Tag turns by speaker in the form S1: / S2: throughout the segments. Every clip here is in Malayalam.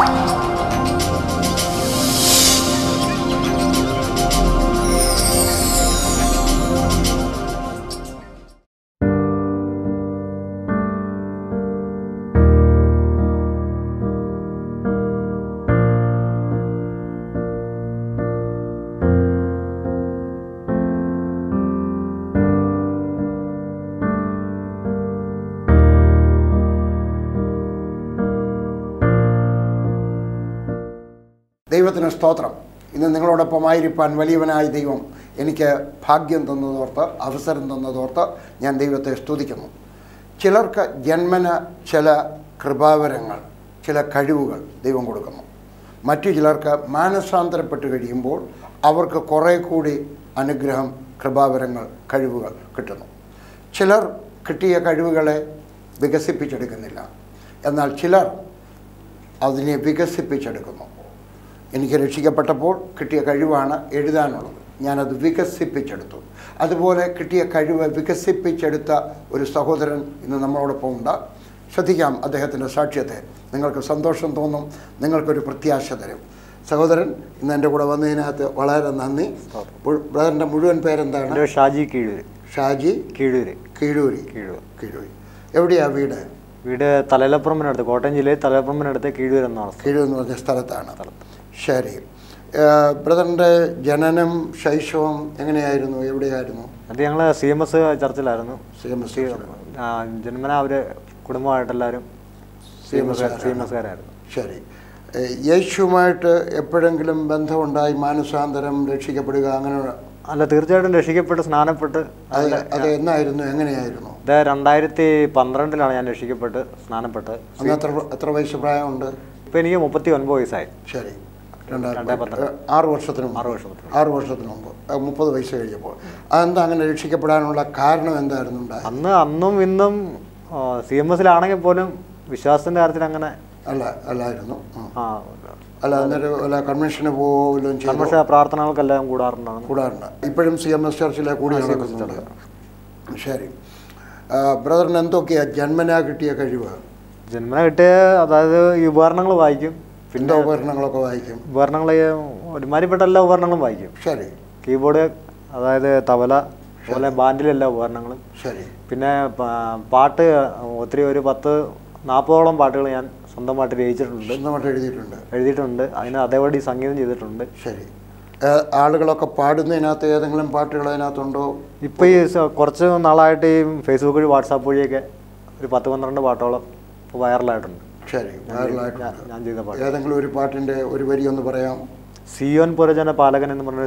S1: Wow. നിങ്ങളോടൊപ്പമായിരിക്കാൻ വലിയവനായ ദൈവം എനിക്ക് ഭാഗ്യം തന്നതോർത്ത് അവസരം തന്നതോർത്ത് ഞാൻ ദൈവത്തെ സ്തുതിക്കുന്നു. ചിലർക്ക് ജന്മന ചില കൃപാവരങ്ങൾ ചില കഴിവുകൾ ദൈവം കൊടുക്കുന്നു. മറ്റു ചിലർക്ക് മാനസാന്തരപ്പെട്ട് കഴിയുമ്പോൾ അവർക്ക് കുറേ കൂടി അനുഗ്രഹം കൃപാവരങ്ങൾ കഴിവുകൾ കിട്ടുന്നു. ചിലർ കിട്ടിയ കഴിവുകളെ വികസിപ്പിച്ചെടുക്കുന്നില്ല. എന്നാൽ ചിലർ അതിനെ വികസിപ്പിച്ചെടുക്കുന്നു. എനിക്ക് രക്ഷിക്കപ്പെട്ടപ്പോൾ കിട്ടിയ കഴിവാണ് എഴുതാനുള്ളത്. ഞാനത് വികസിപ്പിച്ചെടുത്തു. അതുപോലെ കിട്ടിയ കഴിവ് വികസിപ്പിച്ചെടുത്ത ഒരു സഹോദരൻ ഇന്ന് നമ്മളോടൊപ്പം ഉണ്ട്. ശ്രദ്ധിക്കാം അദ്ദേഹത്തിന്റെ സാക്ഷ്യത്തെ. നിങ്ങൾക്ക് സന്തോഷം തോന്നും നിങ്ങൾക്കൊരു പ്രത്യാശ തരും. സഹോദരൻ ഇന്ന് എന്റെ കൂടെ വന്നതിനകത്ത് വളരെ നന്ദി. ബ്രദറിന്റെ മുഴുവൻ പേരെന്താണ്?
S2: ഷാജി കീഴൂര്.
S1: ഷാജി
S2: കീഴൂര്.
S1: കീഴൂരി.
S2: കീഴൂർ.
S1: കീഴൂരി. എവിടെയാണ് വീട്?
S2: വീട് തലയിലപ്പുറമ്പിനടുത്ത് കോട്ടയം ജില്ലയിൽ തലയിലപ്പുറമ്പിനടുത്ത് കീഴൂർ എന്നാണ്.
S1: കീഴൂർ എന്ന് പറഞ്ഞ സ്ഥലത്താണ്. ശരി ബ്രദറിന്റെ ജനനം ശൈശവം എങ്ങനെയായിരുന്നു? എവിടെയായിരുന്നു?
S2: അത് ഞങ്ങൾ സി എം എസ് ചർച്ചിലായിരുന്നു.
S1: സി എം എസ്
S2: ജന്മന അവർ കുടുംബമായിട്ടെല്ലാവരും C M S C M എസ്കാരായിരുന്നു
S1: ശരി. യേശുമായിട്ട് യേശുവുമായിട്ട് എപ്പോഴെങ്കിലും ബന്ധമുണ്ടായി? മാനസാന്തരം രക്ഷിക്കപ്പെടുക അങ്ങനെ
S2: അല്ല തീർച്ചയായിട്ടും രക്ഷിക്കപ്പെട്ട് സ്നാനപ്പെട്ട്
S1: അത് അത് എന്നായിരുന്നു? എങ്ങനെയായിരുന്നു?
S2: ഇത് രണ്ടായിരത്തി പന്ത്രണ്ടിലാണ് ഞാൻ രക്ഷിക്കപ്പെട്ട് സ്നാനപ്പെട്ട്.
S1: അന്ന് എത്ര എത്ര വയസ്സ് പ്രായമുണ്ട്?
S2: ഇപ്പം എനിക്ക് മുപ്പത്തി ഒൻപത് വയസ്സായി.
S1: ശരി. രണ്ടായിരത്തി ആറ് വർഷത്തിന്
S2: ആറ് വർഷത്തിന്
S1: ആറ് വർഷത്തിന് മുമ്പ്. മുപ്പത് വയസ്സ് കഴിഞ്ഞപ്പോൾ. അതെന്താ അങ്ങനെ രക്ഷിക്കപ്പെടാനുള്ള കാരണം എന്തായിരുന്നു
S2: അന്ന് അന്നും ഇന്നും സി എം എസിലാണെങ്കിൽ പോലും വിശ്വാസത്തിന്റെ കാര്യത്തിൽ അങ്ങനെ
S1: അല്ല അല്ലായിരുന്നു. അല്ല അന്നേരം അല്ല കൺവെൻഷന് പോലും
S2: കർമ്മശ പ്രാർത്ഥനകൾക്കെല്ലാം കൂടാറുണ്ടാണ്
S1: കൂടാറുണ്ട്. ഇപ്പോഴും സി എം എസ് ചർച്ചിലെ കൂടി നടക്കുന്നുണ്ട്. ശരി. ബ്രദറിന് എന്തൊക്കെയാ? ജന്മനാ കിട്ടിയ കഴിവ്?
S2: ജന്മന കിട്ടിയ അതായത് ഈ ഉപകരണങ്ങൾ വായിക്കും.
S1: പിന്നെ ഉപകരണങ്ങളൊക്കെ വായിക്കും.
S2: ഉപകരണങ്ങൾ ഒരുമാതിരിപ്പെട്ട എല്ലാ ഉപകരണങ്ങളും വായിക്കും.
S1: ശരി.
S2: കീബോർഡ് അതായത് തവല അതുപോലെ ബാൻഡിലെല്ലാ ഉപകരണങ്ങളും.
S1: ശരി.
S2: പിന്നെ പാട്ട് ഒത്തിരി ഒരു പത്ത് നാൽപ്പതോളം പാട്ടുകൾ ഞാൻ സ്വന്തമായിട്ട് രചിച്ചിട്ടുണ്ട്.
S1: സ്വന്തമായിട്ട് എഴുതിയിട്ടുണ്ട്.
S2: എഴുതിയിട്ടുണ്ട്. അതിന് അതേപടി സംഗീതം ചെയ്തിട്ടുണ്ട്.
S1: ശരി. ആളുകളൊക്കെ പാടുന്നതിനകത്ത് ഏതെങ്കിലും പാട്ടുകൾ അതിനകത്തുണ്ടോ?
S2: ഇപ്പോൾ ഈ കുറച്ച് നാളായിട്ട് ഈ ഫേസ്ബുക്ക് വഴി വാട്സാപ്പ് വഴിയൊക്കെ ഒരു പത്ത് പന്ത്രണ്ട് പാട്ടോളം ഇപ്പോൾ വൈറലായിട്ടുണ്ട്
S1: ശരി
S2: ഞാൻ- ഞാൻ ചെയ്ത പാട്ട്.
S1: ഏതെങ്കിലും ഒരു പാട്ടിന്റെ ഒരു വരി ഒന്ന് പറയാം.
S2: സിയോൻ പുരജന പാലകൻ എന്ന് പറഞ്ഞ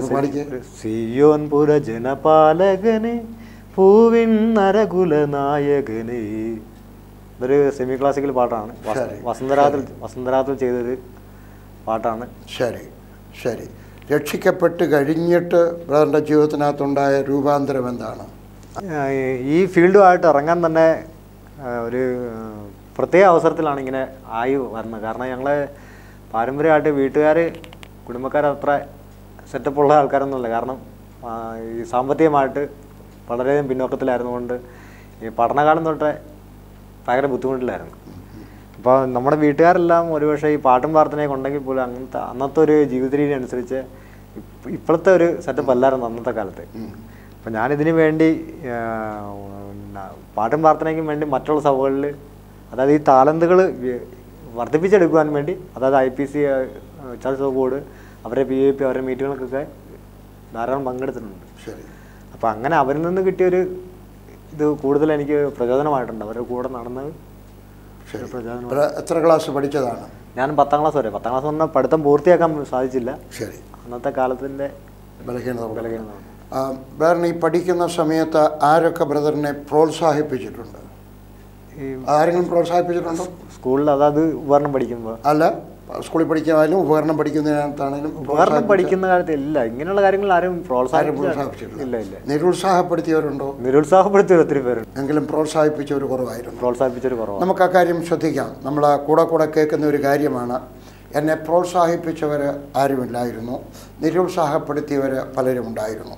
S2: സിയോൻ പുരജന പാലകനെ പൂവിൻ നരകുല നായകനെ. ഇതൊരു സെമി ക്ലാസിക്കൽ പാട്ടാണ്. വസന്തരാത്തിൽ വസന്തരാത്തിൽ ചെയ്തൊരു പാട്ടാണ്.
S1: ശരി ശരി. രക്ഷിക്കപ്പെട്ട് കഴിഞ്ഞിട്ട് ബ്രദറിന്റെ ജീവിതത്തിനകത്തുണ്ടായ രൂപാന്തരം എന്താണ്?
S2: ഈ ഫീൽഡുമായിട്ട് ഇറങ്ങാൻ തന്നെ ഒരു പ്രത്യേക അവസരത്തിലാണ് ഇങ്ങനെ ആയി വരുന്നത് കാരണം ഞങ്ങൾ പാരമ്പര്യമായിട്ട് വീട്ടുകാർ കുടുംബക്കാർ അത്ര സെറ്റപ്പുള്ള ആൾക്കാരൊന്നുമില്ല. കാരണം ഈ സാമ്പത്തികമായിട്ട് വളരെയധികം പിന്നോക്കത്തിലായിരുന്നുകൊണ്ട് ഈ പഠനകാലം തൊട്ടേ ഭയങ്കര ബുദ്ധിമുട്ടിലായിരുന്നു. അപ്പോൾ നമ്മുടെ വീട്ടുകാരെല്ലാം ഒരുപക്ഷെ ഈ പാട്ടും പ്രാർത്ഥനയൊക്കെ ഉണ്ടെങ്കിൽ പോലും അങ്ങനത്തെ അന്നത്തെ ഒരു ജീവിത രീതി അനുസരിച്ച് ഇപ്പോഴത്തെ ഒരു സെറ്റപ്പ് അല്ലായിരുന്നു അന്നത്തെ കാലത്ത്. അപ്പം ഞാനിതിനു വേണ്ടി പാട്ടും പ്രാർത്ഥനയ്ക്കും വേണ്ടി മറ്റുള്ള സഭകളിൽ അതായത് ഈ താലന്തുകൾ വർദ്ധിപ്പിച്ചെടുക്കുവാൻ വേണ്ടി അതായത് I P C church board അവരുടെ പി എ പി അവരുടെ മീറ്റിങ്ങുകൾക്കൊക്കെ ധാരാളം പങ്കെടുത്തിട്ടുണ്ട്.
S1: ശരി.
S2: അപ്പോൾ അങ്ങനെ അവരിൽ നിന്ന് കിട്ടിയൊരു ഇത് കൂടുതൽ എനിക്ക് പ്രചോദനമായിട്ടുണ്ട്. അവരുടെ കൂടെ നടന്നത്
S1: എത്ര ക്ലാസ് പഠിച്ചതാണ്?
S2: ഞാൻ പത്താം ക്ലാസ് വരെ. പത്താം ക്ലാസ് വന്ന പഠിത്തം പൂർത്തിയാക്കാൻ സാധിച്ചില്ല.
S1: ശരി.
S2: അന്നത്തെ കാലത്തിന്റെ
S1: ബലഹീനത ബ്രദറിന് ഈ പഠിക്കുന്ന സമയത്ത് ആരൊക്കെ ബ്രദറിനെ പ്രോത്സാഹിപ്പിച്ചിട്ടുണ്ട്? ആരെങ്കിലും പ്രോത്സാഹിപ്പിച്ചിട്ടുണ്ടോ?
S2: സ്കൂളിൽ അതായത് ഉപകരണം പഠിക്കുമ്പോൾ
S1: അല്ല സ്കൂളിൽ പഠിക്കാനും ഉപകരണം പഠിക്കുന്നതിനകത്താണെങ്കിലും
S2: ഉപകരണം പഠിക്കുന്ന കാര്യത്തിൽ ഇല്ല. ഇങ്ങനെയുള്ള കാര്യങ്ങൾ ആരും
S1: പ്രോത്സാഹിപ്പിച്ചിട്ടില്ല.
S2: ഇല്ല ഇല്ല.
S1: നിരുത്സാഹപ്പെടുത്തിയവരുണ്ടോ?
S2: നിരുത്സാഹപ്പെടുത്തിയ ഒത്തിരി പേരുണ്ട്.
S1: എങ്കിലും പ്രോത്സാഹിപ്പിച്ചവർ കുറവായിരുന്നു.
S2: പ്രോത്സാഹിപ്പിച്ചൊരു കുറവ്
S1: നമുക്ക് ആ കാര്യം ശ്രദ്ധിക്കാം. നമ്മൾ കൂടെ കൂടെ കേൾക്കുന്ന ഒരു കാര്യമാണ്. എന്നെ പ്രോത്സാഹിപ്പിച്ചവർ ആരുമില്ലായിരുന്നു. നിരുത്സാഹപ്പെടുത്തിയവർ പലരും ഉണ്ടായിരുന്നു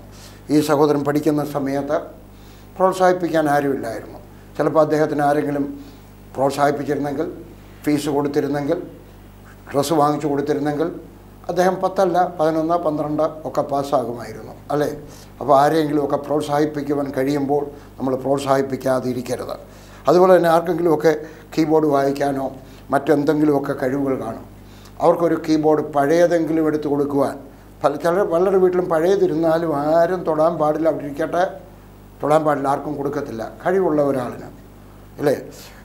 S1: ഈ സഹോദരൻ പഠിക്കുന്ന സമയത്ത് പ്രോത്സാഹിപ്പിക്കാൻ ആരുമില്ലായിരുന്നു. ചിലപ്പോൾ അദ്ദേഹത്തിന് ആരെങ്കിലും പ്രോത്സാഹിപ്പിച്ചിരുന്നെങ്കിൽ ഫീസ് കൊടുത്തിരുന്നെങ്കിൽ ഡ്രസ്സ് വാങ്ങിച്ചു കൊടുത്തിരുന്നെങ്കിൽ അദ്ദേഹം പത്തല്ല പതിനൊന്ന് പന്ത്രണ്ട് ഒക്കെ പാസ്സാകുമായിരുന്നു അല്ലേ? അപ്പോൾ ആരെയെങ്കിലുമൊക്കെ പ്രോത്സാഹിപ്പിക്കുവാൻ കഴിയുമ്പോൾ നമ്മൾ പ്രോത്സാഹിപ്പിക്കാതിരിക്കരുത്. അതുപോലെ തന്നെ ആർക്കെങ്കിലുമൊക്കെ കീബോർഡ് വായിക്കാനോ മറ്റെന്തെങ്കിലുമൊക്കെ കഴിവുകൾ കാണും. അവർക്കൊരു കീബോർഡ് പഴയതെങ്കിലും എടുത്തു കൊടുക്കുവാൻ. പല ചില പലരുടെ വീട്ടിലും പഴയതിരുന്നാലും ആരും തൊടാൻ പാടില്ല അവിടെ ഇരിക്കട്ടെ. തൊടാൻ പാടില്ല ആർക്കും കൊടുക്കത്തില്ല. കഴിവുള്ള ഒരാളിന്. അല്ലേ?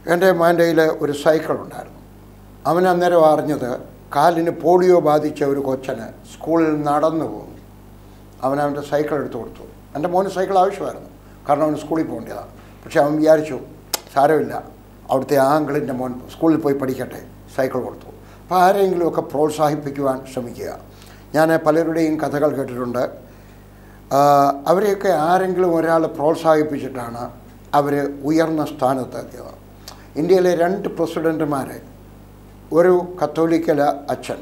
S1: എന്റെ കയ്യിൽ ഒരു സൈക്കിൾ ഉണ്ടായിരുന്നു. അവൻ അന്നേരം അറിഞ്ഞത് കാലിന് പോളിയോ ബാധിച്ച ഒരു കൊച്ചന് സ്കൂളിൽ നടന്നു പോകും അവൻ സൈക്കിൾ എടുത്തു കൊടുത്തു. എന്റെ മോന് സൈക്കിൾ ആവശ്യമായിരുന്നു. കാരണം അവന് സ്കൂളിൽ പോകേണ്ടതാണ് പക്ഷേ അവൻ വിചാരിച്ചു സാരമില്ല. അവിടുത്തെ ആ അങ്കിളിന്റെ മോൻ സ്കൂളിൽ പോയി പഠിക്കട്ടെ. സൈക്കിൾ കൊടുത്തു. അപ്പോൾ ആരെങ്കിലുമൊക്കെ പ്രോത്സാഹിപ്പിക്കുവാൻ ശ്രമിക്കുക. ഞാൻ പലരുടെയും കഥകൾ കേട്ടിട്ടുണ്ട്. അവരെയൊക്കെ ആരെങ്കിലും ഒരാൾ പ്രോത്സാഹിപ്പിച്ചിട്ടാണ് അവർ ഉയർന്ന സ്ഥാനത്തെത്തിയത്. ഇന്ത്യയിലെ രണ്ട് പ്രസിഡന്റുമാരെ ഒരു കത്തോലിക്കല അച്ഛൻ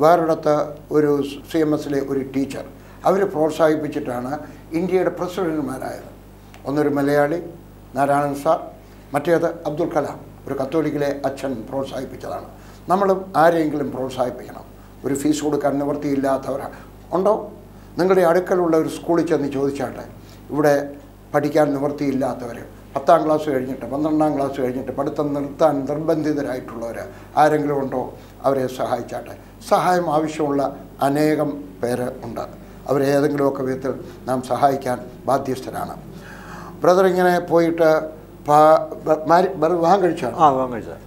S1: വേറൊരിടത്ത് ഒരു സി എം എസിലെ ഒരു ടീച്ചർ അവർ പ്രോത്സാഹിപ്പിച്ചിട്ടാണ് ഇന്ത്യയുടെ പ്രസിഡന്റുമാരായത്. ഒന്നൊരു മലയാളി നാരായണൻ സാർ മറ്റേത് അബ്ദുൽ കലാം ഒരു കത്തോലിക്കിലെ അച്ഛൻ പ്രോത്സാഹിപ്പിച്ചതാണ്. നമ്മളും ആരെയെങ്കിലും പ്രോത്സാഹിപ്പിക്കണം. ഒരു ഫീസ് കൊടുക്കാൻ നിവൃത്തിയില്ലാത്തവരാണ് ഉണ്ടോ? നിങ്ങളുടെ അടുക്കലുള്ള ഒരു സ്കൂളിൽ ചെന്ന് ചോദിച്ചാട്ടെ ഇവിടെ പഠിക്കാൻ നിവൃത്തിയില്ലാത്തവർ പത്താം ക്ലാസ് കഴിഞ്ഞിട്ട് പന്ത്രണ്ടാം ക്ലാസ് കഴിഞ്ഞിട്ട് പഠിത്തം നിർത്താൻ നിർബന്ധിതരായിട്ടുള്ളവർ ആരെങ്കിലും ഉണ്ടോ? അവരെ സഹായിച്ചാട്ടെ. സഹായം ആവശ്യമുള്ള അനേകം പേര് ഉണ്ട്. അവരെ ഏതെങ്കിലുമൊക്കെ വിധത്തിൽ നാം സഹായിക്കാൻ ബാധ്യസ്ഥരാണ്. ബ്രദർ ഇങ്ങനെ പോയിട്ട് വിവാഹം കഴിച്ചാണ്
S2: ആ വിവാഹം കഴിച്ചത്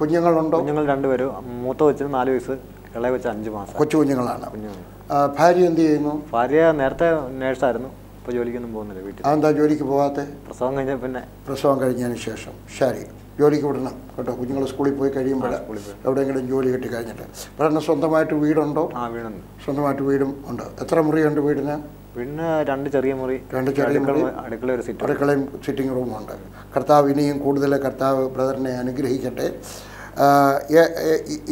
S1: കുഞ്ഞുങ്ങളുണ്ടോ?
S2: കുഞ്ഞുങ്ങൾ രണ്ടുപേരും മൂത്ത കൊച്ചിന് നാല് വയസ്സ് ഇളയ കൊച്ചു അഞ്ച് മാസം.
S1: കൊച്ചു കുഞ്ഞുങ്ങളാണ്.
S2: കുഞ്ഞുങ്ങൾ.
S1: ഭാര്യ എന്ത് ചെയ്യുന്നു?
S2: ഭാര്യ നേരത്തെ നേഴ്സായിരുന്നു. ഇപ്പോൾ ജോലിക്കൊന്നും പോകുന്നില്ല വീട്ടിൽ.
S1: അതെന്താ ജോലിക്ക് പോകാത്ത
S2: പ്രസവം കഴിഞ്ഞ പിന്നെ.
S1: പ്രസവം കഴിഞ്ഞതിന് ശേഷം. ശരി. ജോലിക്ക് വിടണം കേട്ടോ. കുഞ്ഞുങ്ങൾ സ്കൂളിൽ പോയി കഴിയുമ്പോൾ. എവിടെയെങ്കിലും ജോലി കിട്ടി കഴിഞ്ഞിട്ട്. പറഞ്ഞ സ്വന്തമായിട്ട് വീടുണ്ടോ?
S2: ആ വീടുണ്ട്.
S1: സ്വന്തമായിട്ട് വീടും ഉണ്ട്. എത്ര മുറിയുണ്ട് വീടിന്?
S2: പിന്നെ രണ്ട് ചെറിയ മുറി
S1: രണ്ട് ചെറിയ മുറി.
S2: അടുക്കള ഒരു സിറ്റ്
S1: അടുക്കളയും സിറ്റിംഗ് റൂമും ഉണ്ട്. കർത്താവ് ഇനിയും കൂടുതൽ കർത്താവ് ബ്രദറിനെ അനുഗ്രഹിക്കട്ടെ.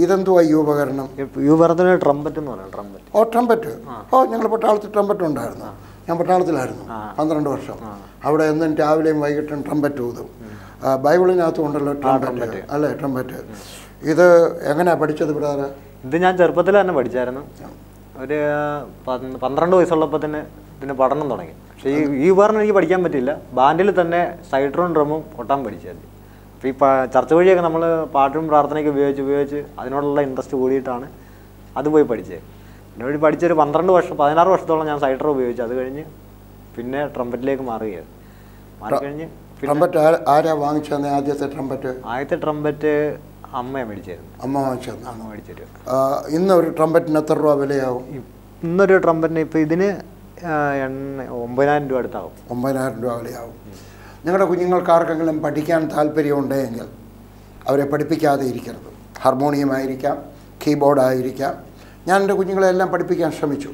S1: ഇതെന്തുവാ ഈ ഉപകരണം?
S2: യുവർദ്ധന ട്രംപറ്റ് എന്ന് പറയാം ട്രംപറ്റ്.
S1: ഓ ട്രംപറ്റ്? ഓ ഞങ്ങൾ പട്ടാളത്തിൽ ട്രംപറ്റ് ഉണ്ടായിരുന്നു. ഞാൻ പട്ടാളത്തിലായിരുന്നു. പന്ത്രണ്ട് വർഷം. അവിടെ എന്നും രാവിലെയും വൈകിട്ടും ട്രംപറ്റ് ഊതും. ബൈബിളിനകത്തും ഉണ്ടല്ലോ ട്രംപറ്റ്. അല്ലേ ട്രംപറ്റ്? ഇത് എങ്ങനെയാ പഠിച്ചത് ബ്രദർ
S2: ഇത് ഞാൻ ചെറുപ്പത്തിൽ തന്നെ പഠിച്ചായിരുന്നു. ഒരു പന്ത് പന്ത്രണ്ട് വയസ്സുള്ളപ്പോൾ തന്നെ ഇതിന് പഠനം തുടങ്ങി. പക്ഷേ ഈ ഉപകരണം എനിക്ക് പഠിക്കാൻ പറ്റില്ല ബാൻഡിൽ തന്നെ സൈഡ്രോൺ ഡ്രമ്മും കൊട്ടാൻ പഠിച്ചത് അപ്പോൾ ഈ ചർച്ച വഴിയൊക്കെ നമ്മൾ പാട്ടും പ്രാർത്ഥനയൊക്കെ ഉപയോഗിച്ച് ഉപയോഗിച്ച് അതിനോടുള്ള ഇൻട്രസ്റ്റ് കൂടിയിട്ടാണ് അത് പോയി പഠിച്ചത്. പിന്നെ വഴി പഠിച്ചൊരു പന്ത്രണ്ട് വർഷം പതിനാറ് വർഷത്തോളം ഞാൻ സൈഡർ ഉപയോഗിച്ചു അത് കഴിഞ്ഞ് പിന്നെ ട്രംപറ്റിലേക്ക് മാറുകയാണ്. മാറിക്കഴിഞ്ഞ്
S1: ട്രംപറ്റ് ആരാ- വാങ്ങിച്ചത് ആദ്യത്തെ ട്രംപറ്റ്?
S2: ആദ്യത്തെ ട്രംപറ്റ് അമ്മയെ മേടിച്ചായിരുന്നു
S1: അമ്മ വാങ്ങിച്ചത്
S2: അമ്മ മേടിച്ചിട്ട്.
S1: ഇന്ന് ഒരു ട്രംപറ്റിന് എത്ര രൂപ വിലയാവും?
S2: ഇന്നൊരു ട്രംപറ്റിന് ഇപ്പോൾ ഇതിന് എണ്ണ ഒമ്പതിനായിരം രൂപ അടുത്താവും.
S1: ഒമ്പതിനായിരം രൂപ വിലയാവും. നിങ്ങളുടെ കുഞ്ഞുങ്ങൾക്ക് ആർക്കെങ്കിലും പഠിക്കാൻ താല്പര്യമുണ്ടെങ്കിൽ അവരെ പഠിപ്പിക്കാതെ ഇരിക്കരുത്. ഹാർമോണിയമായിരിക്കാം കീബോർഡായിരിക്കാം. ഞാൻ എന്റെ കുഞ്ഞുങ്ങളെ എല്ലാം പഠിപ്പിക്കാൻ ശ്രമിച്ചു.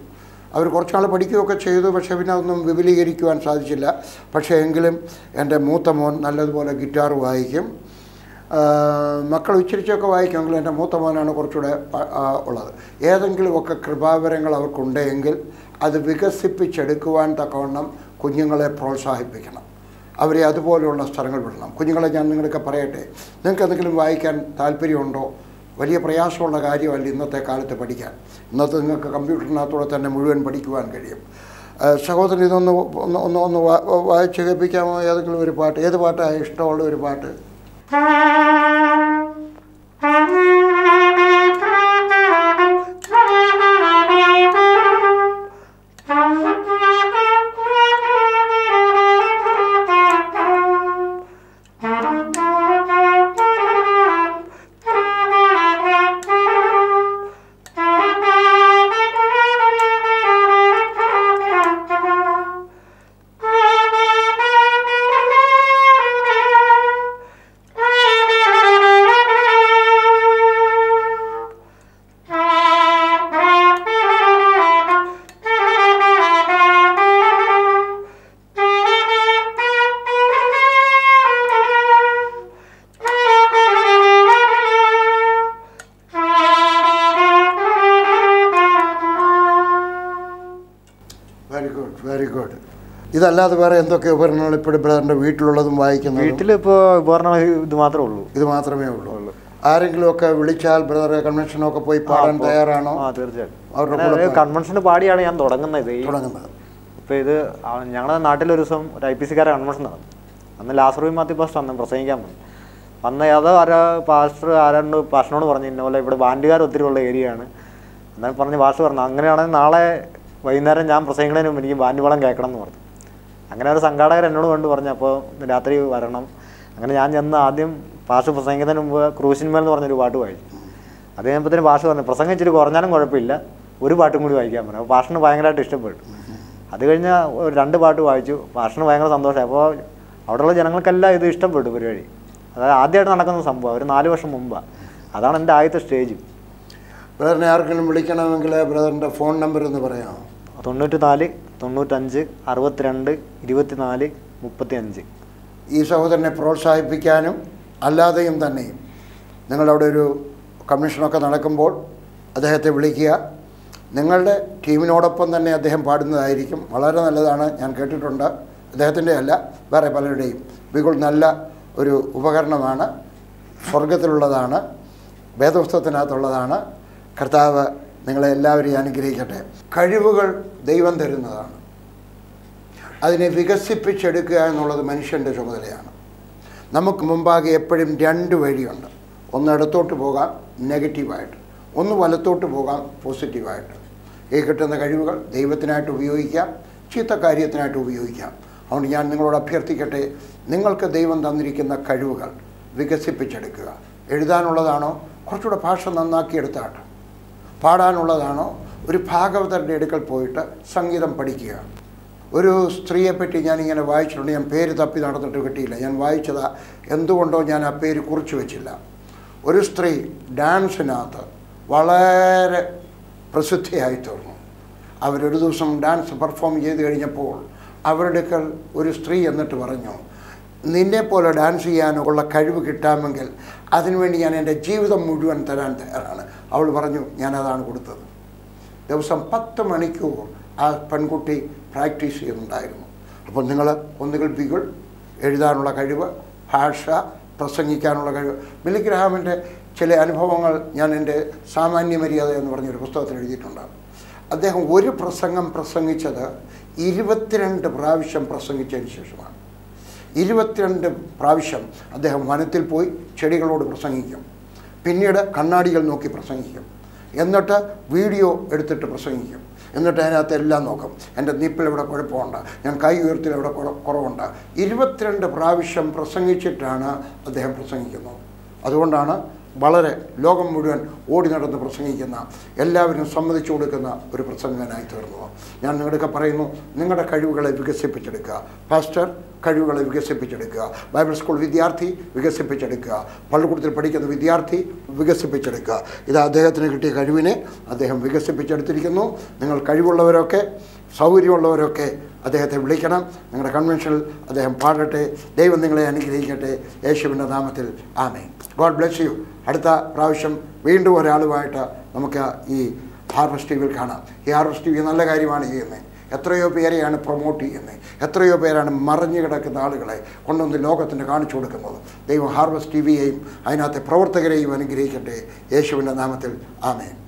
S1: അവർ കുറച്ചാൾ പഠിക്കുകയൊക്കെ ചെയ്തു പക്ഷേ പിന്നെ അതൊന്നും വിപുലീകരിക്കുവാൻ സാധിച്ചില്ല. പക്ഷേ എങ്കിലും എന്റെ മൂത്ത മോൻ നല്ലതുപോലെ ഗിറ്റാർ വായിക്കും. മക്കൾ ഉച്ചരിച്ചൊക്കെ വായിക്കുമെങ്കിലും എന്റെ മൂത്ത മോനാണ് കുറച്ചുകൂടെ ഉള്ളത്. ഏതെങ്കിലുമൊക്കെ കൃപാവരങ്ങൾ അവർക്കുണ്ടെങ്കിൽ അത് വികസിപ്പിച്ചെടുക്കുവാൻ തക്കവണ്ണം കുഞ്ഞുങ്ങളെ പ്രോത്സാഹിപ്പിക്കണം. അവരെ അതുപോലെയുള്ള സ്ഥലങ്ങൾ വിടണം. കുഞ്ഞുങ്ങളെ ഞാൻ നിങ്ങളൊക്കെ പറയട്ടെ നിങ്ങൾക്ക് എന്തെങ്കിലും വായിക്കാൻ താല്പര്യമുണ്ടോ? വലിയ പ്രയാസമുള്ള കാര്യമല്ല ഇന്നത്തെ കാലത്ത് പഠിക്കാൻ. ഇന്നത്തെ നിങ്ങൾക്ക് കമ്പ്യൂട്ടറിനകത്തൂടെ തന്നെ മുഴുവൻ പഠിക്കുവാൻ കഴിയും. സഹോദരൻ ഇതൊന്ന് ഒന്ന് ഒന്ന് ഒന്ന് വായിച്ച് കേൾപ്പിക്കാമോ? ഏതെങ്കിലും ഒരു പാട്ട് ഏത് പാട്ടാണ് ഇഷ്ടമുള്ള ഒരു പാട്ട്? ഇതല്ലാതെ വേറെ എന്തൊക്കെ ഉപകരണങ്ങൾ ഇപ്പോഴും ബ്രദറിന്റെ വീട്ടിലുള്ളതും വായിക്കുന്നത്?
S2: വീട്ടിലിപ്പോൾ ഉപകരണം ഇത് മാത്രമേ ഉള്ളൂ.
S1: ഇത് മാത്രമേ ഉള്ളൂ. ആരെങ്കിലും ഒക്കെ വിളിച്ചാൽ ബ്രദർ കൺവെൻഷനൊക്കെ പോയി പാടാൻ തയ്യാറാണോ?
S2: തീർച്ചയായിട്ടും.
S1: അവരുടെ
S2: കൺവെൻഷന് പാടിയാണ് ഞാൻ തുടങ്ങുന്നത്.
S1: തുടങ്ങുന്നത്.
S2: ഇപ്പോൾ ഇത് ഞങ്ങളുടെ നാട്ടിൽ ഒരു ദിവസം ഒരു ഐ പി സിക്കാരെ കൺവെൻഷൻ നടന്നു. അന്ന് ലാസറുവി മാത്തി പാസ്റ്റർ അന്ന് പ്രസംഗിക്കാൻ വന്നു അന്ന് ഏതോ ആരോ പാസ്റ്റർ ആരാണ്ട് പാസ്റ്ററിനോട് പറഞ്ഞു ഇന്ന പോലെ ഇവിടെ ബാൻഡുകാർ ഒത്തിരി ഉള്ള ഏരിയ ആണ് എന്നാൽ പറഞ്ഞ് പാസ്റ്റർ പറഞ്ഞു അങ്ങനെയാണെങ്കിൽ നാളെ വൈകുന്നേരം ഞാൻ പ്രസംഗിക്കുന്നതിന് മുമ്പ് എനിക്ക് ബാൻഡ് വളം കേൾക്കണം എന്ന് പറഞ്ഞു. അങ്ങനെ ഒരു സംഘാടകർ എന്നോട് കൊണ്ട് പറഞ്ഞു അപ്പോൾ രാത്രി വരണം. അങ്ങനെ ഞാൻ ചെന്ന് ആദ്യം പാഷ് പ്രസംഗിക്കുന്നതിന് മുമ്പ് ക്രൂശിന്മേൽ എന്ന് പറഞ്ഞൊരു പാട്ട് വായിച്ചു അത് കഴിഞ്ഞപ്പോഴത്തേന് പാഷ് പറഞ്ഞു പ്രസംഗം ഇച്ചിരി കുറഞ്ഞാലും കുഴപ്പമില്ല ഒരു പാട്ടും കൂടി വായിക്കാൻ പറഞ്ഞു അപ്പോൾ പാഷിന് ഭയങ്കരമായിട്ട് ഇഷ്ടപ്പെട്ടു. അത് കഴിഞ്ഞ് രണ്ട് പാട്ട് വായിച്ചു പാഷിന് ഭയങ്കര സന്തോഷമായി. അപ്പോൾ അവിടെയുള്ള ജനങ്ങൾക്കെല്ലാം ഇത് ഇഷ്ടപ്പെട്ടു പരിപാടി. അതായത് ആദ്യമായിട്ട് നടക്കുന്ന സംഭവം ഒരു നാല് വർഷം മുമ്പാണ് അതാണ് എന്റെ ആദ്യത്തെ സ്റ്റേജ്.
S1: ബ്രദറിനെ ആർക്കെങ്കിലും വിളിക്കണമെങ്കിൽ ബ്രദറിന്റെ ഫോൺ നമ്പർ ഒന്ന് പറയാമോ?
S2: തൊണ്ണൂറ്റി നാല് തൊണ്ണൂറ്റഞ്ച് അറുപത്തിരണ്ട് ഇരുപത്തിനാല് മുപ്പത്തി അഞ്ച്
S1: ഈ സഹോദരനെ പ്രോത്സാഹിപ്പിക്കാനും അല്ലാതെയും തന്നെയും നിങ്ങളവിടെ ഒരു കമ്മീഷനൊക്കെ നടക്കുമ്പോൾ അദ്ദേഹത്തെ വിളിക്കുക. നിങ്ങളുടെ ടീമിനോടൊപ്പം തന്നെ അദ്ദേഹം പാടുന്നതായിരിക്കും. വളരെ നല്ലതാണ്. ഞാൻ കേട്ടിട്ടുണ്ട്. അദ്ദേഹത്തിന്റെ അല്ല വേറെ പലരുടെയും. ബിഗുൾ നല്ല ഒരു ഉപകരണമാണ്. സ്വർഗത്തിലുള്ളതാണ് വേദപുസ്തകത്തിനകത്തുള്ളതാണ്. കർത്താവ് നിങ്ങളെ എല്ലാവരെയും അനുഗ്രഹിക്കട്ടെ. കഴിവുകൾ ദൈവം തരുന്നതാണ്. അതിനെ വികസിപ്പിച്ചെടുക്കുക എന്നുള്ളത് മനുഷ്യന്റെ ചുമതലയാണ്. നമുക്ക് മുമ്പാകെ എപ്പോഴും രണ്ട് വഴിയുണ്ട്. ഒന്ന് ഇടത്തോട്ട് പോകാം നെഗറ്റീവായിട്ട്. ഒന്ന് വലത്തോട്ട് പോകാം പോസിറ്റീവായിട്ട്. ഈ കിട്ടുന്ന കഴിവുകൾ ദൈവത്തിനായിട്ട് ഉപയോഗിക്കാം ചീത്ത കാര്യത്തിനായിട്ട് ഉപയോഗിക്കാം. അതുകൊണ്ട് ഞാൻ നിങ്ങളോട് അഭ്യർത്ഥിക്കട്ടെ നിങ്ങൾക്ക് ദൈവം തന്നിരിക്കുന്ന കഴിവുകൾ വികസിപ്പിച്ചെടുക്കുക. എഴുതാനുള്ളതാണോ? കുറച്ചുകൂടെ ഭാഷ നന്നാക്കിയെടുത്താട്ടെ. പാടാനുള്ളതാണോ? ഒരു ഭാഗവതരുടെ അടുക്കൽ പോയിട്ട് സംഗീതം പഠിക്കുക. ഒരു സ്ത്രീയെപ്പറ്റി ഞാനിങ്ങനെ വായിച്ചിട്ടുണ്ട്. ഞാൻ പേര് തപ്പി നടന്നിട്ട് കിട്ടിയില്ല. ഞാൻ വായിച്ചത് എന്തുകൊണ്ടോ ഞാൻ ആ പേര് കുറിച്ച് വെച്ചില്ല. ഒരു സ്ത്രീ ഡാൻസിനകത്ത് വളരെ പ്രസിദ്ധിയായി തീർന്നു. അവരൊരു ദിവസം ഡാൻസ് പെർഫോം ചെയ്ത് കഴിഞ്ഞപ്പോൾ അവരുടെ ഒരു സ്ത്രീ എന്നിട്ട് പറഞ്ഞു നിന്നെ പോലെ ഡാൻസ് ചെയ്യാനുള്ള കഴിവ് കിട്ടാമെങ്കിൽ അതിനുവേണ്ടി ഞാൻ എന്റെ ജീവിതം മുഴുവൻ തരാൻ തയ്യാറാണ്. അവൾ പറഞ്ഞു ഞാനതാണ് കൊടുത്തത്. ദിവസം പത്ത് മണിക്കൂർ ആ പെൺകുട്ടി പ്രാക്ടീസ് ചെയ്യുന്നുണ്ടായിരുന്നു. അപ്പോൾ നിങ്ങൾ ഒന്നുകിൽ ബിഗുൾ എഴുതാനുള്ള കഴിവ് ഭാഷ പ്രസംഗിക്കാനുള്ള കഴിവ്. മിലിഗ്രഹാമിന്റെ ചില അനുഭവങ്ങൾ ഞാൻ എന്റെ സാമാന്യ മര്യാദ എന്ന് പറഞ്ഞൊരു പുസ്തകത്തിൽ എഴുതിയിട്ടുണ്ടാകും അദ്ദേഹം ഒരു പ്രസംഗം പ്രസംഗിച്ചത് ഇരുപത്തിരണ്ട് പ്രാവശ്യം പ്രസംഗിച്ചതിന് ശേഷമാണ്. ഇരുപത്തിരണ്ട് പ്രാവശ്യം അദ്ദേഹം വനത്തിൽ പോയി ചെടികളോട് പ്രസംഗിക്കും. പിന്നീട് കണ്ണാടികൾ നോക്കി പ്രസംഗിക്കും. എന്നിട്ട് വീഡിയോ എടുത്തിട്ട് പ്രസംഗിക്കും. എന്നിട്ട് അതിനകത്ത് എല്ലാം നോക്കും. എന്റെ നിപ്പിൽ ഇവിടെ കുഴപ്പമുണ്ട്. ഞാൻ കൈ ഉയർത്തിൽ കുറ- കുറവുണ്ട്. ഇരുപത്തിരണ്ട് പ്രാവശ്യം പ്രസംഗിച്ചിട്ടാണ് അദ്ദേഹം പ്രസംഗിക്കുന്നത്. അതുകൊണ്ടാണ് വളരെ ലോകം മുഴുവൻ ഓടി നടന്ന് പ്രസംഗിക്കുന്ന എല്ലാവരും സമ്മതിച്ചു കൊടുക്കുന്ന ഒരു പ്രസംഗനായി തീർന്നു. ഞാൻ നിങ്ങളൊക്കെ പറയുന്നു നിങ്ങളുടെ കഴിവുകളെ വികസിപ്പിച്ചെടുക്കുക. പാസ്റ്റർ കഴിവുകളെ വികസിപ്പിച്ചെടുക്കുക. ബൈബിൾ സ്കൂൾ വിദ്യാർത്ഥി വികസിപ്പിച്ചെടുക്കുക. പള്ളിക്കൂടത്തിൽ പഠിക്കുന്ന വിദ്യാർത്ഥി വികസിപ്പിച്ചെടുക്കുക. ഇത് അദ്ദേഹത്തിന് കിട്ടിയ കഴിവിനെ അദ്ദേഹം വികസിപ്പിച്ചെടുത്തിരിക്കുന്നു. നിങ്ങൾ കഴിവുള്ളവരൊക്കെ സൗകര്യമുള്ളവരൊക്കെ അദ്ദേഹത്തെ വിളിക്കണം. നിങ്ങളുടെ കൺവെൻഷനിൽ അദ്ദേഹം പാടട്ടെ. ദൈവം നിങ്ങളെ അനുഗ്രഹിക്കട്ടെ. യേശുവിന്റെ നാമത്തിൽ ആമേ ഗോഡ് ബ്ലെസ് യു അടുത്ത പ്രാവശ്യം വീണ്ടും ഒരാളുമായിട്ട് നമുക്ക് ഈ ഹാർവസ്റ്റ് ടി വിയിൽ കാണാം. ഈ ഹാർവസ്റ്റ് ടി വി നല്ല കാര്യമാണ് ചെയ്യുന്നത്. എത്രയോ പേരെയാണ് പ്രൊമോട്ട് ചെയ്യുന്നത്. എത്രയോ പേരാണ് മറിഞ്ഞു കിടക്കുന്ന ആളുകളെ കൊണ്ടുവന്ന് ലോകത്തിന് കാണിച്ചു കൊടുക്കുന്നത്. ദൈവം ഹാർവസ്റ്റ് ടി വിയെയും അതിനകത്തെ പ്രവർത്തകരെയും അനുഗ്രഹിക്കട്ടെ. യേശുവിന്റെ നാമത്തിൽ ആമേൻ.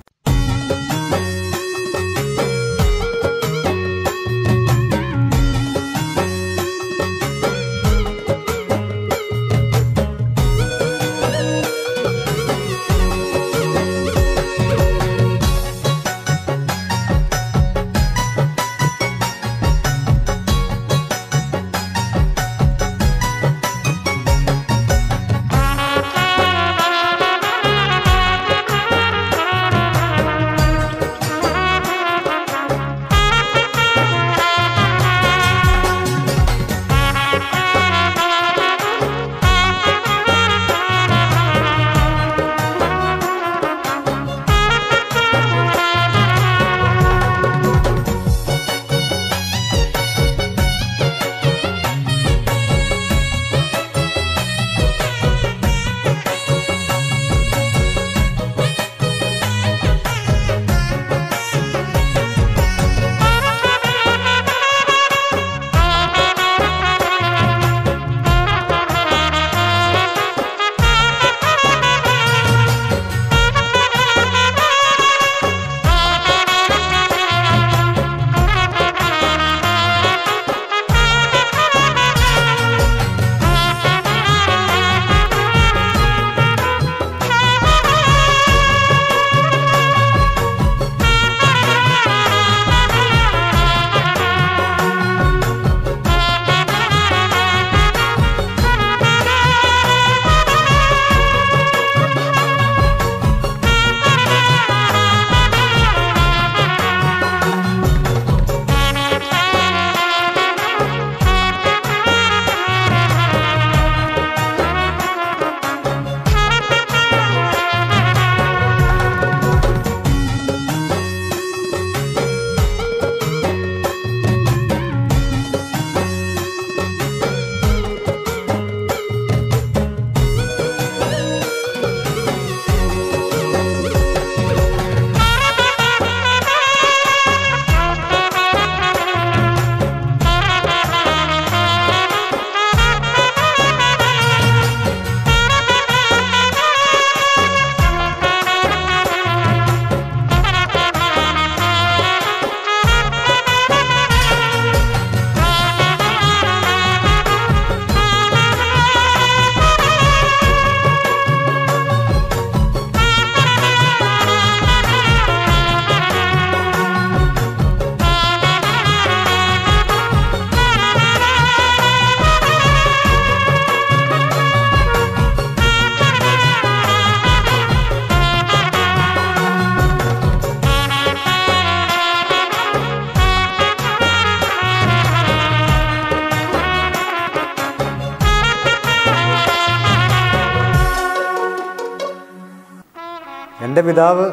S2: പിതാവ്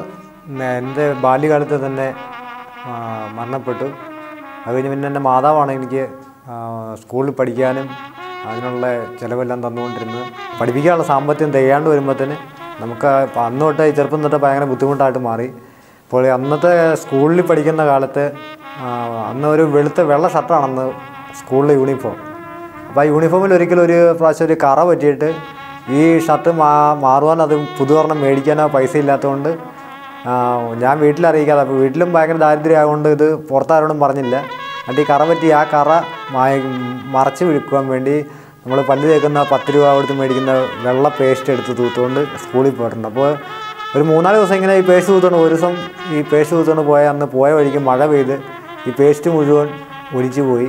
S2: എന്റെ ബാല്യകാലത്ത് തന്നെ മരണപ്പെട്ടു. അത് കഴിഞ്ഞ് പിന്നെ എന്റെ മാതാവാണ് എനിക്ക് സ്കൂളിൽ പഠിക്കാനും അതിനുള്ള ചിലവെല്ലാം തന്നുകൊണ്ടിരുന്നത്. പഠിപ്പിക്കാനുള്ള സാമ്പത്തികം തികയാണ്ട് വരുമ്പോഴത്തേന് നമുക്ക് അന്ന് തൊട്ട് ചെറുപ്പം തൊട്ട് ഭയങ്കര ബുദ്ധിമുട്ടായിട്ട് മാറി. അപ്പോൾ അന്നത്തെ സ്കൂളിൽ പഠിക്കുന്ന കാലത്ത് അന്ന് ഒരു വെളുത്ത വെള്ള ഷർട്ടാണ് അന്ന് സ്കൂളിലെ യൂണിഫോം. അപ്പോൾ ആ യൂണിഫോമിൽ ഒരിക്കലും ഒരു പ്രാവശ്യം ഒരു കറ പറ്റിയിട്ട് ഈ ഷർട്ട് മാ മാറുവാൻ അത് പുതുവർണം മേടിക്കാനോ പൈസ ഇല്ലാത്തതുകൊണ്ട് ഞാൻ വീട്ടിൽ അറിയിക്കാതെ അപ്പോൾ വീട്ടിലും ഭയങ്കര ദാരിദ്ര്യം ആയതുകൊണ്ട് ഇത് പുറത്താരോടും പറഞ്ഞില്ല. എന്നിട്ട് ഈ കറ പറ്റി ആ കറ മറച്ച് വിൽക്കുവാൻ വേണ്ടി നമ്മൾ പല്ല് തേക്കുന്ന പത്ത് രൂപ കൊടുത്ത് മേടിക്കുന്ന വെള്ള പേസ്റ്റ് എടുത്ത് തൂത്തുകൊണ്ട് സ്കൂളിൽ പോയിട്ടുണ്ട്. അപ്പോൾ ഒരു മൂന്നാൽ ദിവസം ഇങ്ങനെ ഈ പേസ്റ്റ് തൂത്തുകൊണ്ട് ഒരു ദിവസം ഈ പേസ്റ്റ് തൂത്തുകൊണ്ട് പോയ അന്ന് പോയ വഴിക്ക് മഴ പെയ്ത് ഈ പേസ്റ്റ് മുഴുവൻ ഒലിച്ചു പോയി.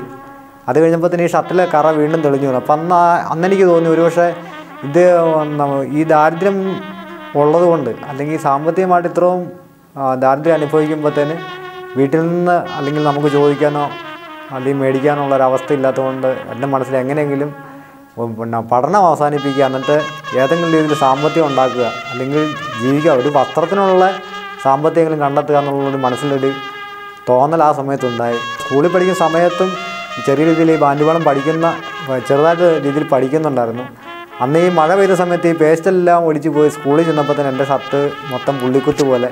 S2: അത് കഴിഞ്ഞപ്പോൾ തന്നെ ഈ ഷർട്ടിലെ കറ വീണ്ടും തെളിഞ്ഞു വന്നു. അപ്പം അന്ന് അന്നെനിക്ക് തോന്നി ഒരു ഒരുപക്ഷെ ഇത് ഈ ദാരിദ്ര്യം ഉള്ളതുകൊണ്ട് അല്ലെങ്കിൽ സാമ്പത്തികമായിട്ട് ഇത്രയും ദാരിദ്ര്യം അനുഭവിക്കുമ്പോൾ തന്നെ വീട്ടിൽ നിന്ന് അല്ലെങ്കിൽ നമുക്ക് ചോദിക്കാനോ അല്ലെങ്കിൽ മേടിക്കാനോ ഉള്ള ഒരവസ്ഥ ഇല്ലാത്തതുകൊണ്ട് എന്റെ മനസ്സിൽ എങ്ങനെയെങ്കിലും പിന്നെ പഠനം അവസാനിപ്പിക്കുക എന്നിട്ട് ഏതെങ്കിലും രീതിയിൽ സാമ്പത്തികം ഉണ്ടാക്കുക അല്ലെങ്കിൽ ജീവിക്കുക. ഒരു വസ്ത്രത്തിനുള്ള സാമ്പത്തികങ്ങളും കണ്ടെത്തുക എന്നുള്ളൊരു മനസ്സിലൊരു തോന്നൽ ആ സമയത്തുണ്ടായി. സ്കൂളിൽ പഠിക്കുന്ന സമയത്തും ചെറിയ രീതിയിൽ ഈ ബാന്യുപാളം പഠിക്കുന്ന ചെറുതായിട്ട് രീതിയിൽ പഠിക്കുന്നുണ്ടായിരുന്നു. അന്ന് ഈ മഴ പെയ്ത സമയത്ത് ഈ പേസ്റ്റെല്ലാം ഒലിച്ചു പോയി സ്കൂളിൽ ചെന്നപ്പോൾ തന്നെ എന്റെ ഷർട്ട് മൊത്തം പുള്ളിക്കുത്ത് പോലെ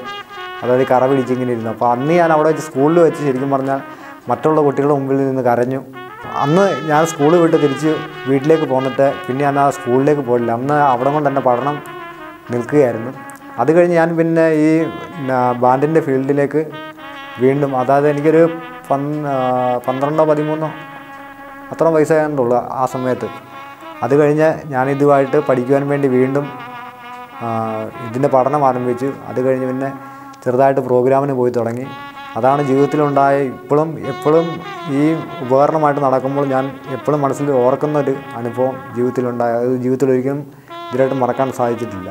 S2: അതായത് കറ പിടിച്ചിങ്ങനെ ഇരുന്നു. അപ്പോൾ അന്ന് ഞാൻ അവിടെ വെച്ച് സ്കൂളിൽ വെച്ച് ശരിക്കും പറഞ്ഞാൽ മറ്റുള്ള കുട്ടികളുടെ മുമ്പിൽ നിന്ന് കരഞ്ഞു. അന്ന് ഞാൻ സ്കൂൾ വിട്ട് തിരിച്ച് വീട്ടിലേക്ക് പോന്നിട്ട് പിന്നെ ഞാൻ ആ സ്കൂളിലേക്ക് പോയില്ല. അന്ന് അവിടെ കൊണ്ട് എന്റെ പഠനം നിൽക്കുകയായിരുന്നു. അത് കഴിഞ്ഞ് ഞാൻ പിന്നെ ഈ ബാൻഡിന്റെ ഫീൽഡിലേക്ക് വീണ്ടും അതായത് എനിക്കൊരു പന്ത് പന്ത്രണ്ടോ പതിമൂന്നോ അത്ര പൈസ കണ്ടുള്ളൂ ആ സമയത്ത് അത് കഴിഞ്ഞ് ഞാനിതുമായിട്ട് പഠിക്കുവാൻ വേണ്ടി വീണ്ടും ഇതിന്റെ പഠനം ആരംഭിച്ചു. അത് കഴിഞ്ഞ് പിന്നെ ചെറുതായിട്ട് പ്രോഗ്രാമിന് പോയി തുടങ്ങി. അതാണ് ജീവിതത്തിലുണ്ടായ ഇപ്പോഴും എപ്പോഴും ഈ ഉപകരണമായിട്ട് നടക്കുമ്പോൾ ഞാൻ എപ്പോഴും മനസ്സിൽ ഓർക്കുന്ന ഒരു അനുഭവം ജീവിതത്തിലുണ്ടായ അത് ജീവിതത്തിൽ ഒരിക്കലും ഇതിലായിട്ട് മറക്കാൻ സാധിച്ചിട്ടില്ല.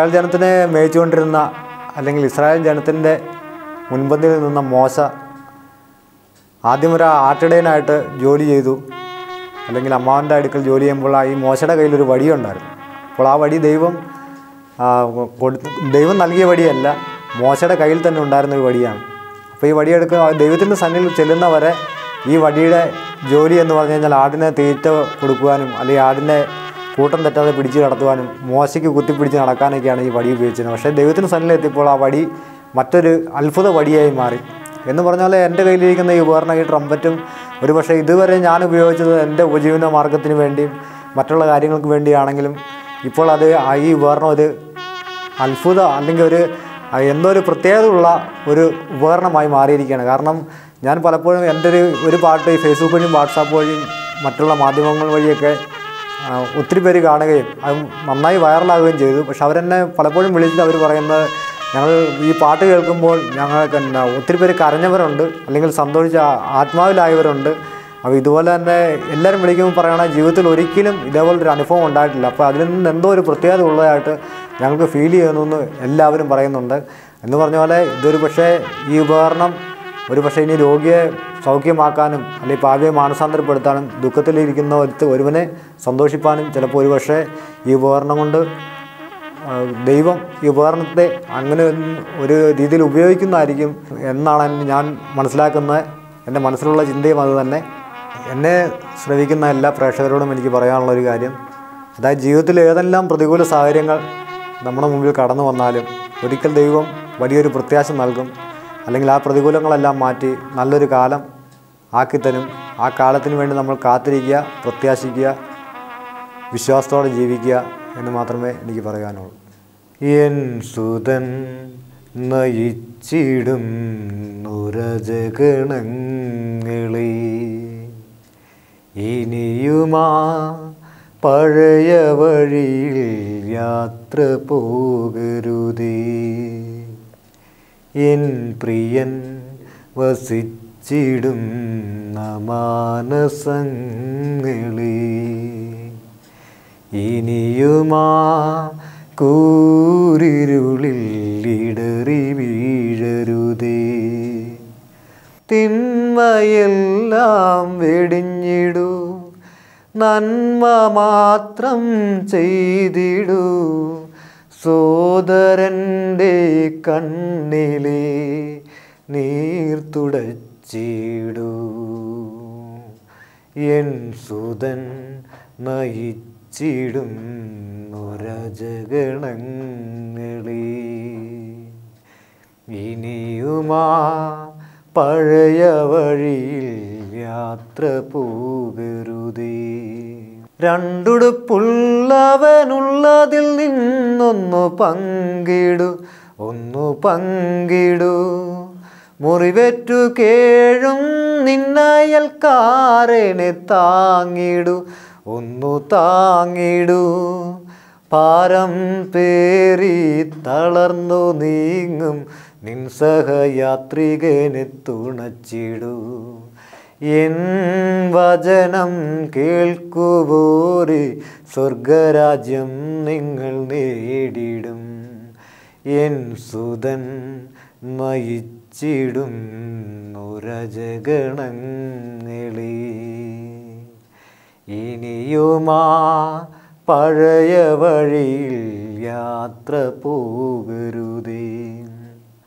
S2: ഇസ്രായേൽ ജനത്തിനെ മേയിച്ചുകൊണ്ടിരുന്ന അല്ലെങ്കിൽ ഇസ്രായേൽ ജനത്തിന്റെ മുൻപന്തിയിൽ നിന്ന മോശ ആദ്യം ഒരു ആട്ടിടയനായിട്ട് ജോലി ചെയ്തു. അല്ലെങ്കിൽ അമ്മാവന്റെ അടുക്കൽ ജോലി ചെയ്യുമ്പോൾ ആ ഈ മോശയുടെ കയ്യിലൊരു വടിയുണ്ടായിരുന്നു. അപ്പോൾ ആ വടി ദൈവം ദൈവം നൽകിയ വടിയല്ല മോശയുടെ കയ്യിൽ തന്നെ ഉണ്ടായിരുന്ന ഒരു വടിയാണ്. അപ്പോൾ ഈ വടിയെടുക്കുക ദൈവത്തിന്റെ സന്നിധിയിൽ ചെല്ലുന്നവരെ ഈ വടിയുടെ ജോലി എന്ന് പറഞ്ഞു കഴിഞ്ഞാൽ ആടിനെ തീറ്റ കൊടുക്കുവാനും അല്ലെങ്കിൽ ആടിനെ കൂട്ടം തെറ്റാതെ പിടിച്ച് കടത്തുവാനും മോശയ്ക്ക് കുത്തിപ്പിടിച്ച് നടക്കാനൊക്കെയാണ് ഈ വടി ഉപയോഗിച്ചിരുന്നത്. പക്ഷേ ദൈവത്തിന് സന്നിധിയിൽ എത്തിയപ്പോൾ ആ വടി മറ്റൊരു അത്ഭുത വടിയായി മാറി. എന്ന് പറഞ്ഞാൽ എന്റെ കയ്യിലിരിക്കുന്ന ഈ ഉപകരണം ഈ ട്രംപറ്റും ഒരു പക്ഷേ ഇതുവരെ ഞാൻ ഉപയോഗിച്ചത് എന്റെ ഉപജീവന മാർഗത്തിന് വേണ്ടിയും മറ്റുള്ള കാര്യങ്ങൾക്ക് വേണ്ടിയാണെങ്കിലും ഇപ്പോൾ അത് ഈ ഉപകരണം ഒരു അത്ഭുത അല്ലെങ്കിൽ ഒരു എന്തോ ഒരു പ്രത്യേകതയുള്ള ഒരു ഉപകരണമായി മാറിയിരിക്കുകയാണ്. കാരണം ഞാൻ പലപ്പോഴും എന്റെ ഒരു ഒരു പാട്ട് ഫേസ്ബുക്ക് വഴിയും വാട്സാപ്പ് വഴിയും മറ്റുള്ള മാധ്യമങ്ങൾ വഴിയൊക്കെ ഒത്തിരി പേര് കാണുകയും അത് നന്നായി വൈറലാകുകയും ചെയ്തു. പക്ഷെ അവരെന്നെ പലപ്പോഴും വിളിച്ചിട്ട് അവർ പറയുന്നത് ഞങ്ങൾ ഈ പാട്ട് കേൾക്കുമ്പോൾ ഞങ്ങൾക്ക് എന്നാ ഒത്തിരി പേര് കരഞ്ഞവരുണ്ട് അല്ലെങ്കിൽ സന്തോഷിച്ച ആത്മാവിലായവരുണ്ട്. അപ്പോൾ ഇതുപോലെ തന്നെ എല്ലാവരും വിളിക്കുമ്പോൾ പറയണ ജീവിതത്തിൽ ഒരിക്കലും ഇതേപോലൊരു അനുഭവം ഉണ്ടായിട്ടില്ല. അപ്പോൾ അതിൽ നിന്ന് എന്തോ ഒരു പ്രത്യേകത ഉള്ളതായിട്ട് ഞങ്ങൾക്ക് ഫീൽ ചെയ്യുന്നു എല്ലാവരും പറയുന്നുണ്ട്. എന്ന് പറഞ്ഞ പോലെ ഇതൊരു പക്ഷേ ഈ ഉപകരണം ഒരു പക്ഷേ ഇനി രോഗിയെ സൗഖ്യമാക്കാനും അല്ലെങ്കിൽ പാപിയെ മാനസാന്തരപ്പെടുത്താനും ദുഃഖത്തിലിരിക്കുന്ന ഒരുത്ത് ഒരുവനെ സന്തോഷിപ്പാനും ചിലപ്പോൾ ഒരുപക്ഷെ ഈ ഉപകരണം കൊണ്ട് ദൈവം ഈ ഉപകരണത്തെ അങ്ങനെ ഒരു രീതിയിൽ ഉപയോഗിക്കുന്നതായിരിക്കും എന്നാണ് ഞാൻ മനസ്സിലാക്കുന്നത് എന്റെ മനസ്സിലുള്ള ചിന്തയും അത് തന്നെ. എന്നെ ശ്രവിക്കുന്ന എല്ലാ പ്രേക്ഷകരോടും എനിക്ക് പറയാനുള്ള ഒരു കാര്യം അതായത് ജീവിതത്തിൽ ഏതെല്ലാം പ്രതികൂല സാഹചര്യങ്ങൾ നമ്മുടെ മുമ്പിൽ കടന്നു വന്നാലും ഒരിക്കൽ ദൈവം വലിയൊരു പ്രത്യാശ നൽകും. അല്ലെങ്കിൽ ആ പ്രതികൂലങ്ങളെല്ലാം മാറ്റി നല്ലൊരു കാലം ആക്കിത്തരും ആ കാലത്തിന് വേണ്ടി നമ്മൾ കാത്തിരിക്കുക പ്രത്യാശിക്കുക വിശ്വാസത്തോടെ ജീവിക്കുക എന്ന് മാത്രമേ എനിക്ക് പറയാനുള്ളൂ. എൻ സുതൻ നയിച്ചിടും നുരജഗണങ്ങളെ. ഇനിയുമാ പഴയ വഴിയിൽ യാത്ര പോകരുതേ. എൻ പ്രിയൻ വസിച്ചിടും മാനസങ്ങളെ ഇനിയുമാ കൂരിരുളിൽ ഇടറി വീഴരുതേ. തിന്മയെല്ലാം വെടിഞ്ഞിടൂ നന്മ മാത്രം ചെയ്തിടൂ. സോദരന്റെ കണ്ണിലെ നീർ തുടച്ചിടൂ. എൻ സുതൻ നയിച്ചിടും നൊരജഗണങ്ങളെ. ഇനിയുമാ പഴയ വഴിയിൽ യാത്ര പോകരുതേ. രണ്ടുടുപ്പുള്ളവനുള്ളതിൽ നിന്നൊന്നു പങ്കിടു ഒന്നു പങ്കിടു. മുറിവെറ്റു കേഴും നിന്നയൽക്കാരനെ താങ്ങിടു ഒന്നു താങ്ങിടു. പാരം പേറി തളർന്നു നീങ്ങും നിൻ സഹയാത്രികനെ തുണച്ചിടൂ. എൻ വചനം കേൾക്കുവോര് സ്വർഗരാജ്യം നിങ്ങൾ നേടിടും. എൻ സുതൻ നയിച്ചിടും നുരജഗണങ്ങളെ. ഇനിയുമാ പഴയ വഴിയിൽ യാത്ര പോകരുതേ.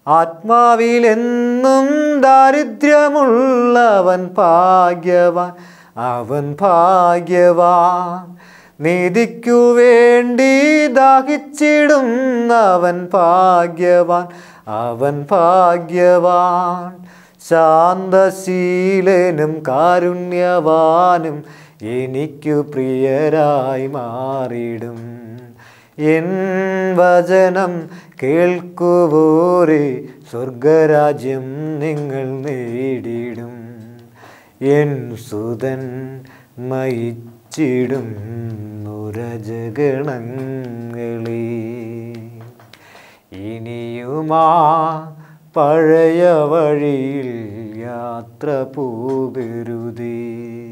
S2: ആത്മാവിലെന്നും ദാരിദ്ര്യമുള്ളവൻ ഭാഗ്യവാൻ അവൻ ഭാഗ്യവാൻ. നീതിക്കു വേണ്ടി ദാഹിച്ചിടുന്നവൻ ഭാഗ്യവാൻ അവൻ ഭാഗ്യവാൻ. ശാന്തശീലനും കാരുണ്യവാനും എനിക്കു പ്രിയരായി മാറിടും എൻ വചനം കേൾക്കുവോരെ സ്വർഗരാജ്യം നിങ്ങൾ നേടിയിടും എൻ സുതൻ മയിച്ചിടും നുരജഗണങ്ങളെ. ഇനിയുമാ പഴയ വഴിയിൽ യാത്ര പോകരുതേ.